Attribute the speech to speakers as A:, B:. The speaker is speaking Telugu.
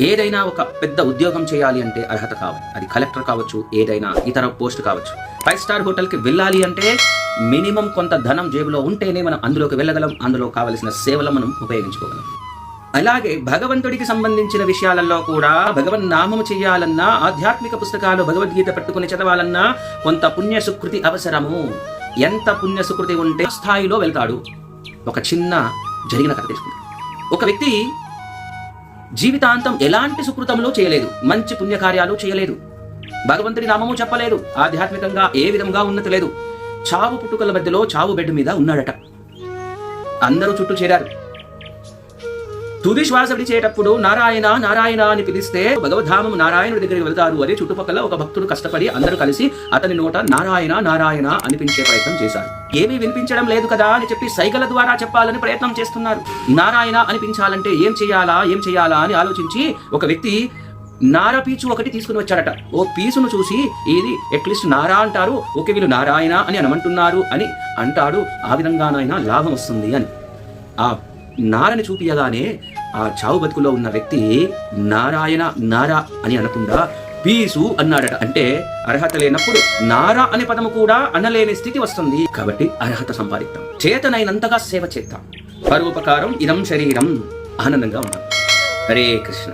A: ఏదైనా ఒక పెద్ద ఉద్యోగం చేయాలి అంటే అర్హత కావాలి అది కలెక్టర్ కావచ్చు ఏదైనా ఇతర పోస్ట్ కావచ్చు. ఫైవ్ స్టార్ హోటల్కి వెళ్ళాలి అంటే మినిమం కొంత ధనం జేబులో ఉంటేనే మనం అందులోకి వెళ్ళగలం. అందులో కావలసిన సేవలు మనం ఉపయోగించుకోగలం. అలాగే భగవంతుడికి సంబంధించిన విషయాలలో కూడా భగవన్ నామము చేయాలన్నా ఆధ్యాత్మిక పుస్తకాలు భగవద్గీత పెట్టుకుని చదవాలన్నా కొంత పుణ్య సుకృతి అవసరము. ఎంత పుణ్య సుకృతి ఉంటే స్థాయిలో వెళ్తాడు. ఒక చిన్న జరిగిన కథ తీసుకుంటాం ఒక వ్యక్తి జీవితాంతం ఎలాంటి సుకృతములు చేయలేదు మంచి పుణ్యకార్యాలు చేయలేదు. భగవంతుడి నామము చెప్పలేదు ఆధ్యాత్మికంగా ఏ విధంగా ఉన్నతి లేదు. చావు పుట్టుకల మధ్యలో చావు బెడ్ మీద ఉన్నాడట. అందరూ చుట్టూ చేరారు. తుది శ్వాస విడిచేటప్పుడు నారాయణ నారాయణ అని పిలిస్తే భగవద్ధామం నారాయణుడి దగ్గరికి వెళ్తారు అని చుట్టుపక్కల ఒక భక్తుడు కష్టపడి అందరూ కలిసి అతని నోట నారాయణ నారాయణ అనిపించే ప్రయత్నం చేశారు. ఏమీ వినిపించడం లేదు కదా అని చెప్పి సైగల ద్వారా చెప్పాలని ప్రయత్నం చేస్తున్నారు. నారాయణ అనిపించాలంటే ఏం చేయాలా ఏం చేయాలా అని ఆలోచించి ఒక వ్యక్తి నారా పీచు ఒకటి తీసుకుని వచ్చాడట. ఓ పీచును చూసి ఇది అట్లీస్ట్ నారా అంటారు ఓకే వీళ్ళు నారాయణ అని అనమంటున్నారు అని అంటాడు. ఆ విధంగానైనా లాభం వస్తుంది అని. ఆ నారని చూపియగానే ఆ చావు బతుకులో ఉన్న వ్యక్తి నారాయణ నారా అని అనకుండా పీసు అన్నాడట. అంటే అర్హత లేనప్పుడు నారా అనే పదము కూడా అనలేని స్థితి వస్తుంది. కాబట్టి అర్హత సంపాదిద్దాం. చేతనైనంతగా సేవ చేద్దాం. పరోపకారం ఇదం శరీరం. ఆనందంగా ఉన్నాం హరే కృష్ణ.